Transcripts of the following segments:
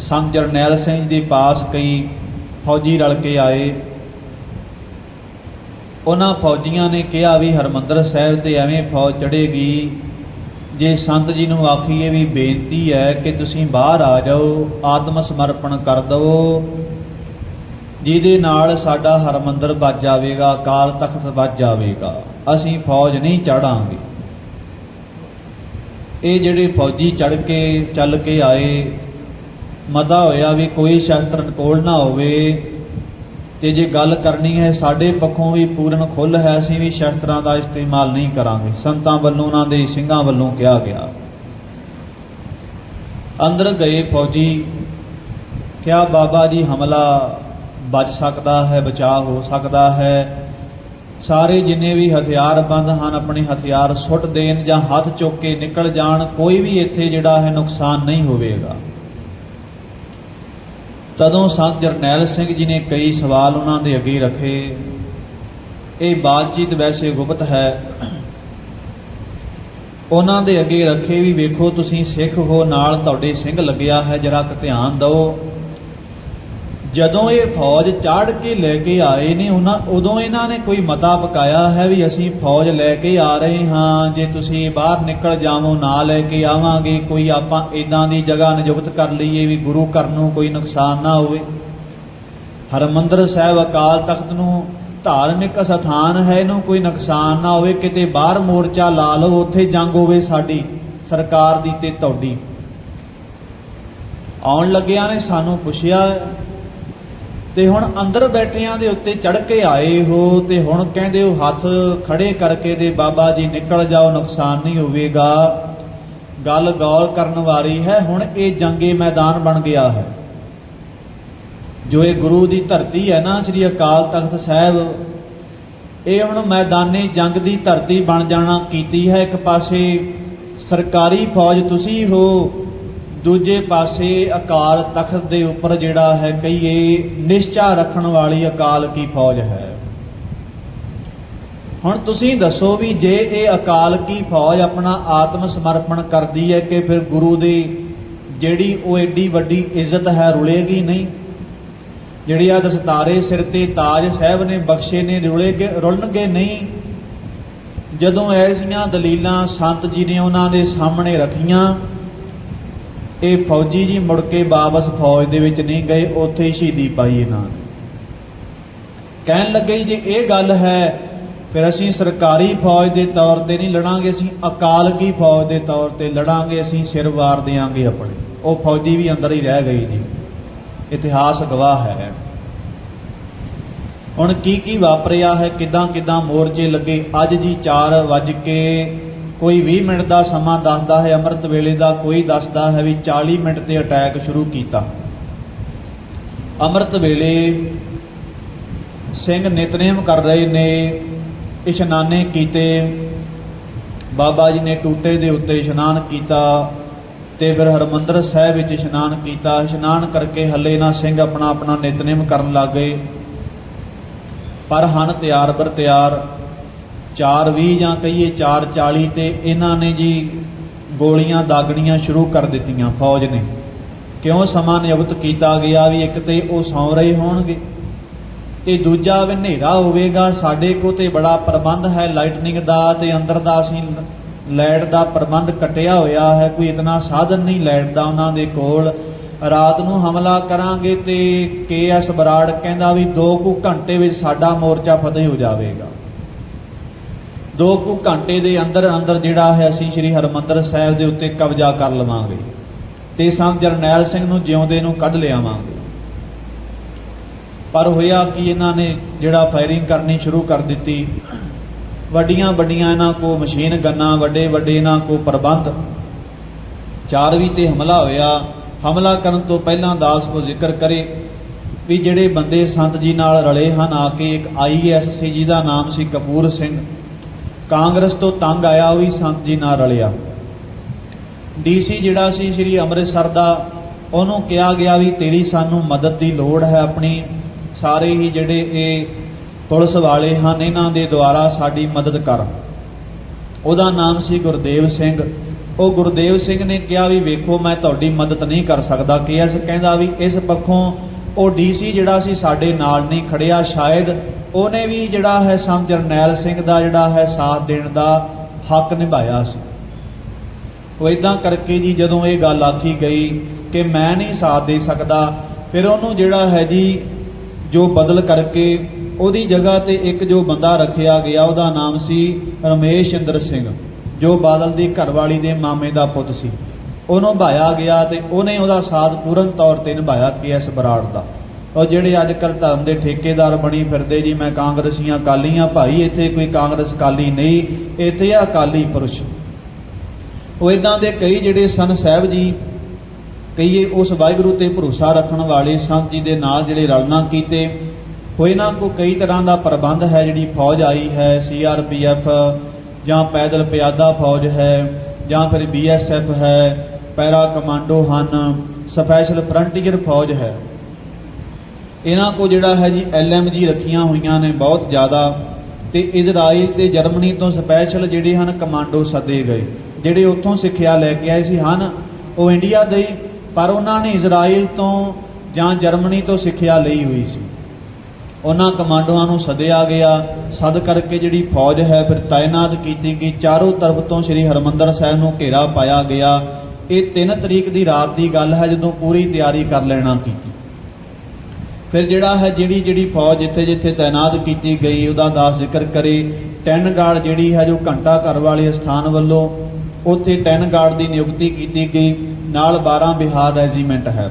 ਸੰਤ ਜਰਨੈਲ ਸਿੰਘ ਦੇ ਪਾਸ ਕਈ ਫੌਜੀ ਰਲ ਕੇ ਆਏ। ਉਹਨਾਂ ਫੌਜੀਆਂ ਨੇ ਕਿਹਾ ਵੀ ਹਰਮੰਦਰ ਸਾਹਿਬ ਤੇ ਐਵੇਂ ਫੌਜ ਚੜੇਗੀ ਜੇ ਸੰਤ ਜੀ ਨੂੰ ਆਖੀਏ ਵੀ ਬੇਨਤੀ ਹੈ ਕਿ ਤੁਸੀਂ ਬਾਹਰ ਆ ਜਾਓ, ਆਤਮ ਸਮਰਪਣ ਕਰ ਦਿਓ ਜਿਹਦੇ ਨਾਲ ਸਾਡਾ ਹਰਮੰਦਰ ਵੱਜ ਜਾਵੇਗਾ, ਅਕਾਲ ਤਖਤ ਵੱਜ ਜਾਵੇਗਾ। ਅਸੀਂ ਫੌਜ ਨਹੀਂ ਚੜਾਂਗੇ ਇਹ ਜਿਹੜੇ ਫੌਜੀ ਚੜ ਕੇ, ਚੱਲ ਕੇ ਆਏ ਮਤਾ ਹੋਇਆ ਵੀ ਕੋਈ ਸ਼ਸਤਰ ਕੋਲ ਨਾ ਹੋਵੇ। ਤੇ ਜੇ ਗੱਲ ਕਰਨੀ ਹੈ, ਸਾਡੇ ਪੱਖੋਂ ਵੀ ਪੂਰਨ ਖੁੱਲ ਹੈ, ਅਸੀਂ ਵੀ ਸ਼ਸਤਰਾਂ ਦਾ ਇਸਤੇਮਾਲ ਨਹੀਂ ਕਰਾਂਗੇ। ਸੰਤਾਂ ਵੱਲੋਂ ਉਹਨਾਂ ਦੇ ਸਿੰਘਾਂ ਵੱਲੋਂ ਕਿਹਾ ਗਿਆ। ਅੰਦਰ ਗਏ ਫੌਜੀ, ਕਿਹਾ, ਬਾਬਾ ਜੀ, ਹਮਲਾ ਬਚ ਸਕਦਾ ਹੈ, ਬਚਾਅ ਹੋ ਸਕਦਾ ਹੈ। ਸਾਰੇ ਜਿੰਨੇ ਵੀ ਹਥਿਆਰਬੰਦ ਹਨ, ਆਪਣੇ ਹਥਿਆਰ ਸੁੱਟ ਦੇਣ ਜਾਂ ਹੱਥ ਚੁੱਕ ਕੇ ਨਿਕਲ ਜਾਣ, ਕੋਈ ਵੀ ਇੱਥੇ ਜਿਹੜਾ ਹੈ, ਨੁਕਸਾਨ ਨਹੀਂ ਹੋਵੇਗਾ। ਤਦੋਂ ਸੰਤ ਜਰਨੈਲ ਸਿੰਘ ਜੀ ਨੇ ਕਈ ਸਵਾਲ ਉਹਨਾਂ ਦੇ ਅੱਗੇ ਰੱਖੇ। ਇਹ ਬਾਤਚੀਤ ਵੈਸੇ ਗੁਪਤ ਹੈ। ਉਹਨਾਂ ਦੇ ਅੱਗੇ ਰੱਖੇ ਵੀ ਵੇਖੋ ਤੁਸੀਂ ਸਿੱਖ ਹੋ, ਨਾਲ ਤੁਹਾਡੇ ਸਿੰਘ ਲੱਗਿਆ ਹੈ, ਜਰਾ ਕੁ ਧਿਆਨ ਦਿਓ। ਜਦੋਂ ਇਹ ਫੌਜ ਚਾੜ ਕੇ ਲੈ ਕੇ ਆਏ ਨੇ ਉਹਨਾਂ, ਉਦੋਂ ਇਹਨਾਂ ਨੇ ਕੋਈ ਮਤਾ ਪਕਾਇਆ ਹੈ ਵੀ ਅਸੀਂ ਫੌਜ ਲੈ ਕੇ ਆ ਰਹੇ ਹਾਂ, ਜੇ ਤੁਸੀਂ ਬਾਹਰ ਨਿਕਲ ਜਾਵੋ, ਨਾ ਲੈ ਕੇ ਆਵਾਂਗੇ, ਕੋਈ ਆਪਾਂ ਇਦਾਂ ਦੀ ਜਗ੍ਹਾ ਨਿਯੁਕਤ ਕਰ ਲਈਏ ਵੀ ਗੁਰੂ ਘਰ ਨੂੰ ਕੋਈ ਨੁਕਸਾਨ ਨਾ ਹੋਵੇ। ਹਰਮੰਦਰ ਸਾਹਿਬ ਅਕਾਲ ਤਖਤ ਨੂੰ ਧਾਰਮਿਕ ਸਥਾਨ ਹੈ, ਇਹਨੂੰ ਕੋਈ ਨੁਕਸਾਨ ਨਾ ਹੋਵੇ, ਕਿਤੇ ਬਾਹਰ ਮੋਰਚਾ ਲਾ ਲਓ, ਉੱਥੇ ਜੰਗ ਹੋਵੇ ਸਾਡੀ ਸਰਕਾਰ ਦੀ ਤੇ ਤੁਹਾਡੀ। ਆਉਣ ਲੱਗਿਆਂ ਨੇ ਸਾਨੂੰ ਪੁੱਛਿਆ ਤੇ ਹੁਣ ਅੰਦਰ ਬੈਠਿਆਂ ਦੇ ਉੱਤੇ ਚੜ ਕੇ ਆਏ ਹੋ ਤੇ ਹੁਣ ਕਹਿੰਦੇ ਹੋ, ਹੱਥ ਖੜੇ ਕਰਕੇ ਦੇ ਬਾਬਾ ਜੀ, ਨਿਕਲ ਜਾਓ, ਨੁਕਸਾਨ ਨਹੀਂ ਹੋਵੇਗਾ। ਗੱਲ ਗੌਰ ਕਰਨ ਵਾਲੀ ਹੈ, ਹੁਣ ਇਹ ਜੰਗੇ ਮੈਦਾਨ ਬਣ ਗਿਆ ਹੈ। ਜੋ ਇਹ ਗੁਰੂ ਦੀ ਧਰਤੀ ਹੈ ਨਾ, ਸ੍ਰੀ ਅਕਾਲ ਤਖਤ ਸਾਹਿਬ, ਇਹ ਹੁਣ ਮੈਦਾਨੇ ਜੰਗ ਦੀ ਧਰਤੀ ਬਣ ਜਾਣਾ ਕੀਤੀ ਹੈ। ਇੱਕ ਪਾਸੇ ਸਰਕਾਰੀ ਫੌਜ ਤੁਸੀਂ ਹੋ ਦੂਜੇ ਪਾਸੇ ਅਕਾਲ ਤਖਤ ਦੇ ਉੱਪਰ ਜਿਹੜਾ ਹੈ ਕਹੀਏ ਨਿਸ਼ਚਾ ਰੱਖਣ ਵਾਲੀ ਅਕਾਲ ਕੀ ਫੌਜ ਹੈ। ਹੁਣ ਤੁਸੀਂ ਦੱਸੋ ਵੀ ਜੇ ਇਹ ਅਕਾਲ ਕੀ ਫੌਜ ਆਪਣਾ ਆਤਮ ਸਮਰਪਣ ਕਰਦੀ ਹੈ ਕਿ ਫਿਰ ਗੁਰੂ ਦੀ ਜਿਹੜੀ ਉਹ ਏਡੀ ਵੱਡੀ ਇੱਜ਼ਤ ਹੈ ਰੁਲੇਗੀ ਨਹੀਂ? ਜਿਹੜੀ ਆ ਦਸਤਾਰੇ ਸਿਰ ਤੇ ਤਾਜ ਸਾਹਿਬ ਨੇ ਬਖਸ਼ੇ ਨੇ, ਰੁਲੇਗੇ, ਰੁਲਣਗੇ ਨਹੀਂ? ਜਦੋਂ ਐਸੀਆਂ ਦਲੀਲਾਂ ਸੰਤ ਜੀ ਨੇ ਉਹਨਾਂ ਦੇ ਸਾਹਮਣੇ ਰੱਖੀਆਂ ਇਹ ਫੌਜੀ ਜੀ ਮੁੜ ਕੇ ਵਾਪਸ ਫੌਜ ਦੇ ਵਿੱਚ ਨਹੀਂ ਗਏ ਉੱਥੇ ਹੀ ਸ਼ਹੀਦੀ ਪਾਈ ਇਹਨਾਂ ਨੇ। ਕਹਿਣ ਲੱਗੇ ਜੀ, ਜੇ ਇਹ ਗੱਲ ਹੈ ਫਿਰ ਅਸੀਂ ਸਰਕਾਰੀ ਫੌਜ ਦੇ ਤੌਰ ਤੇ ਨਹੀਂ ਲੜਾਂਗੇ ਅਸੀਂ ਅਕਾਲਗੀ ਫੌਜ ਦੇ ਤੌਰ ਤੇ ਲੜਾਂਗੇ ਅਸੀਂ ਸਿਰ ਵਾਰ ਦੇਾਂਗੇ ਆਪਣੇ। ਉਹ ਫੌਜੀ ਵੀ ਅੰਦਰ ਹੀ ਰਹਿ ਗਈ ਜੀ। ਇਤਿਹਾਸ ਗਵਾਹ ਹੈ। ਹੁਣ ਕੀ ਕੀ ਵਾਪਰਿਆ ਹੈ ਕਿਦਾਂ ਕਿਦਾਂ ਮੋਰਚੇ ਲੱਗੇ ਅੱਜ ਜੀ 4 ਵਜ ਕੇ ਕੋਈ 20 ਮਿੰਟ ਦਾ ਸਮਾਂ ਦੱਸਦਾ ਹੈ, ਅੰਮ੍ਰਿਤ ਵੇਲੇ ਦਾ ਕੋਈ ਦੱਸਦਾ ਹੈ ਵੀ 40 ਮਿੰਟ ਤੇ ਅਟੈਕ ਸ਼ੁਰੂ ਕੀਤਾ। ਅੰਮ੍ਰਿਤ ਵੇਲੇ ਸਿੰਘ ਨਿਤਨੇਮ ਕਰ ਰਹੇ ਨੇ, ਇਸ਼ਨਾਨੇ ਕੀਤੇ। ਬਾਬਾ ਜੀ ਨੇ ਟੂਟੇ ਦੇ ਉੱਤੇ ਇਸ਼ਨਾਨ ਕੀਤਾ ਤੇ ਫਿਰ ਹਰਮੰਦਰ ਸਾਹਿਬ ਵਿੱਚ ਇਸ਼ਨਾਨ ਕੀਤਾ। ਇਸ਼ਨਾਨ ਕਰਕੇ ਹੱਲੇ ਨਾ ਸਿੰਘ ਆਪਣਾ ਆਪਣਾ ਨਿਤਨੇਮ ਕਰਨ ਲੱਗ ਗਏ। ਪਰ ਹਨ ਤਿਆਰ ਬਰ ਤਿਆਰ 4:20 ਜਾਂ ਕਹੀਏ 4:40 ਤੇ ਇਹਨਾਂ ਨੇ ਜੀ ਗੋਲੀਆਂ ਦਾਗਣੀਆਂ ਸ਼ੁਰੂ ਕਰ ਦਿੱਤੀਆਂ, ਫੌਜ ਨੇ। ਕਿਉਂ ਸਮਾਂ ਨਿਯੁਕਤ ਕੀਤਾ ਗਿਆ ਵੀ ਇੱਕ ਤੇ ਉਹ ਸੌਂ ਰਹੇ ਹੋਣਗੇ ਤੇ ਦੂਜਾ ਵੀ ਹਨੇਰਾ ਹੋਵੇਗਾ, ਸਾਡੇ ਕੋ ਤੇ ਬੜਾ ਪ੍ਰਬੰਧ ਹੈ ਲਾਈਟਨਿੰਗ ਦਾ ਤੇ ਅੰਦਰ ਦਾ ਅਸੀਂ ਲਾਈਟ ਦਾ ਪ੍ਰਬੰਧ ਕਟਿਆ ਹੋਇਆ ਹੈ, ਕੋਈ ਇਤਨਾ ਸਾਧਨ ਨਹੀਂ ਲਾਈਟ ਦਾ ਉਹਨਾਂ ਦੇ ਕੋਲ। ਰਾਤ ਨੂੰ ਹਮਲਾ ਕਰਾਂਗੇ ਤੇ ਕੇਐਸ ਬਰਾੜ ਕਹਿੰਦਾ ਵੀ 2 ਕੁ ਘੰਟੇ ਵਿੱਚ ਸਾਡਾ ਮੋਰਚਾ ਫਤਿਹ ਹੋ ਜਾਵੇਗਾ। 2 ਕੁ ਘੰਟੇ ਦੇ ਅੰਦਰ ਅੰਦਰ ਜਿਹੜਾ ਹੈ ਅਸੀਂ ਸ੍ਰੀ ਹਰਮੰਦਰ ਸਾਹਿਬ ਦੇ ਉੱਤੇ ਕਬਜ਼ਾ ਕਰ ਲਵਾਂਗੇ ਤੇ ਸੰਤ ਜਰਨੈਲ ਸਿੰਘ ਨੂੰ ਜਿਉਂਦੇ ਨੂੰ ਕੱਢ ਲਿਆਵਾਂਗੇ। ਪਰ ਹੋਇਆ ਕਿ ਇਹਨਾਂ ਨੇ ਜਿਹੜਾ ਫਾਇਰਿੰਗ ਕਰਨੀ ਸ਼ੁਰੂ ਕਰ ਦਿੱਤੀ। ਵੱਡੀਆਂ ਵੱਡੀਆਂ ਇਹਨਾਂ ਕੋ ਮਸ਼ੀਨ ਗੰਨਾਂ, ਵੱਡੇ ਵੱਡੇ ਇਹਨਾਂ ਕੋ ਪ੍ਰਬੰਧ। ਚਾਰਵੀ ਤੇ ਹਮਲਾ ਹੋਇਆ। ਹਮਲਾ ਕਰਨ ਤੋਂ ਪਹਿਲਾਂ ਦਾਸ ਕੋ ਜ਼ਿਕਰ ਕਰੇ ਵੀ ਜਿਹੜੇ ਬੰਦੇ ਸੰਤ ਜੀ ਨਾਲ ਰਲੇ ਹਨ, ਆ ਕੇ ਇੱਕ ਆਈਐਸਸੀ ਜੀ ਦਾ ਨਾਮ ਸੀ ਕਪੂਰ ਸਿੰਘ। ਕਾਂਗਰਸ ਤੋਂ ਤੰਗ ਆਇਆ ਉਹ ਵੀ ਸੰਤ ਜੀ ਨਾਲ ਰਲਿਆ। ਡੀਸੀ ਜਿਹੜਾ ਸੀ ਸ੍ਰੀ ਅੰਮ੍ਰਿਤਸਰ ਦਾ, ਉਹਨੂੰ ਕਿਹਾ ਗਿਆ ਵੀ ਤੇਰੀ ਸਾਨੂੰ ਮਦਦ ਦੀ ਲੋੜ ਹੈ ਆਪਣੀ। ਸਾਰੇ ਹੀ ਜਿਹੜੇ ਇਹ ਪੁਲਿਸ ਵਾਲੇ ਹਨ, ਇਹਨਾਂ ਦੇ ਦੁਆਰਾ ਸਾਡੀ ਮਦਦ ਕਰ। ਉਹਦਾ ਨਾਮ ਸੀ ਗੁਰਦੇਵ ਸਿੰਘ। ਉਹ ਗੁਰਦੇਵ ਸਿੰਘ ਨੇ ਕਿਹਾ ਵੀ ਵੇਖੋ, ਮੈਂ ਤੁਹਾਡੀ ਮਦਦ ਨਹੀਂ ਕਰ ਸਕਦਾ। ਕੇਐਸ ਕਹਿੰਦਾ ਵੀ ਇਸ ਪੱਖੋਂ ਉਹ ਡੀਸੀ ਜਿਹੜਾ ਸੀ ਸਾਡੇ ਨਾਲ ਨਹੀਂ ਖੜਿਆ। ਸ਼ਾਇਦ ਉਹਨੇ ਵੀ ਜਿਹੜਾ ਹੈ ਸੰਤ ਜਰਨੈਲ ਸਿੰਘ ਦਾ ਜਿਹੜਾ ਹੈ ਸਾਥ ਦੇਣ ਦਾ ਹੱਕ ਨਿਭਾਇਆ ਸੀ। ਉਹ ਇਦਾਂ ਕਰਕੇ ਜੀ ਜਦੋਂ ਇਹ ਗੱਲ ਆਖੀ ਗਈ ਕਿ ਮੈਂ ਨਹੀਂ ਸਾਥ ਦੇ ਸਕਦਾ, ਫਿਰ ਉਹਨੂੰ ਜਿਹੜਾ ਹੈ ਜੀ ਜੋ ਬਦਲ ਕਰਕੇ ਉਹਦੀ ਜਗ੍ਹਾ ਤੇ ਇੱਕ ਜੋ ਬੰਦਾ ਰੱਖਿਆ ਗਿਆ, ਉਹਦਾ ਨਾਮ ਸੀ ਰਮੇਸ਼ ਇੰਦਰ ਸਿੰਘ, ਜੋ ਬਾਦਲ ਦੀ ਘਰਵਾਲੀ ਦੇ ਮਾਮੇ ਦਾ ਪੁੱਤ ਸੀ। ਉਹਨੂੰ ਭਾਇਆ ਗਿਆ ਤੇ ਉਹਨੇ ਉਹਦਾ ਸਾਥ ਪੂਰਨ ਤੌਰ ਤੇ ਨਿਭਾਇਆ ਕੇਐਸ ਬਰਾੜ ਦਾ। ਉਹ ਜਿਹੜੇ ਅੱਜ ਕੱਲ੍ਹ ਧਰਮ ਦੇ ਠੇਕੇਦਾਰ ਬਣੀ ਫਿਰਦੇ ਜੀ, ਮੈਂ ਕਾਂਗਰਸੀਆਂ ਅਕਾਲੀਆਂ, ਭਾਈ ਇੱਥੇ ਕੋਈ ਕਾਂਗਰਸ ਅਕਾਲੀ ਨਹੀਂ, ਇੱਥੇ ਆ ਅਕਾਲੀ ਪੁਰਸ਼। ਉਹ ਇਦਾਂ ਦੇ ਕਈ ਜਿਹੜੇ ਸਨ ਸਾਹਿਬ ਜੀ ਕਈਏ ਉਸ ਵਾਹਿਗੁਰੂ ਤੇ ਭਰੋਸਾ ਰੱਖਣ ਵਾਲੇ ਸੰਤ ਜੀ ਦੇ ਨਾਲ ਜਿਹੜੇ ਰਲਣਾ ਕੀਤੇ ਹੋਏ ਨਾ ਕੋ ਕਈ ਤਰ੍ਹਾਂ ਦਾ ਪ੍ਰਬੰਧ ਹੈ ਜਿਹੜੀ ਫੌਜ ਆਈ ਹੈ ਸੀਆਰਪੀਐਫ ਜਾਂ ਪੈਦਲ ਪਿਆਦਾ ਫੌਜ ਹੈ, ਜਾਂ ਫਿਰ ਬੀਐਸਐਫ ਹੈ, ਪੈਰਾ ਕਮਾਂਡੋ ਹਨ, ਸਪੈਸ਼ਲ ਫਰੰਟੀਅਰ ਫੌਜ ਹੈ। ਇਹਨਾਂ ਕੋ ਜਿਹੜਾ ਹੈ ਜੀ ਐਲਐਮਜੀ ਰੱਖੀਆਂ ਹੋਈਆਂ ਨੇ ਬਹੁਤ ਜ਼ਿਆਦਾ ਤੇ ਇਜ਼ਰਾਈਲ ਤੇ ਜਰਮਨੀ ਤੋਂ ਸਪੈਸ਼ਲ ਜਿਹੜੇ ਹਨ ਕਮਾਂਡੋ ਸੱਦੇ ਗਏ, ਜਿਹੜੇ ਉੱਥੋਂ ਸਿੱਖਿਆ ਲੈ ਕੇ ਆਏ ਸੀ, ਹਨ, ਉਹ ਇੰਡੀਆ ਦੇ ਪਰ ਉਹਨਾਂ ਨੇ ਇਜ਼ਰਾਈਲ ਤੋਂ ਜਾਂ ਜਰਮਨੀ ਤੋਂ ਸਿੱਖਿਆ ਲਈ ਹੋਈ ਸੀ। ਉਹਨਾਂ ਕਮਾਂਡੋਆਂ ਨੂੰ ਸੱਦਿਆ ਗਿਆ, ਸਦ ਕਰਕੇ ਜਿਹੜੀ ਫੌਜ ਹੈ, ਫਿਰ ਤਾਇਨਾਤ ਕੀਤੀ ਗਈ। ਚਾਰੋਂ ਤਰਫ ਤੋਂ ਸ੍ਰੀ ਹਰਮੰਦਰ ਸਾਹਿਬ ਨੂੰ ਘੇਰਾ ਪਾਇਆ ਗਿਆ। ਇਹ 3 ਤਰੀਕ ਦੀ ਰਾਤ ਦੀ ਗੱਲ ਹੈ, ਜਦੋਂ ਪੂਰੀ ਤਿਆਰੀ ਕਰ ਲੈਣਾ ਕੀਤੀ। ਫਿਰ ਜਿਹੜਾ ਹੈ ਜਿਹੜੀ ਜਿਹੜੀ ਫੌਜ ਜਿੱਥੇ ਜਿੱਥੇ ਤਾਇਨਾਤ ਕੀਤੀ ਗਈ, ਉਹਦਾ ਦਾ ਜ਼ਿਕਰ ਕਰੇ। ਟੈਨ ਗਾਰਡ ਜਿਹੜੀ ਹੈ ਜੋ ਘੰਟਾ ਘਰ ਵਾਲੇ ਸਥਾਨ ਵੱਲੋਂ ਉੱਥੇ ਟੈਨ ਗਾਰਡ ਦੀ ਨਿਯੁਕਤੀ ਕੀਤੀ ਗਈ। ਨਾਲ 12 ਬਿਹਾਰ ਰੈਜੀਮੈਂਟ ਹੈ।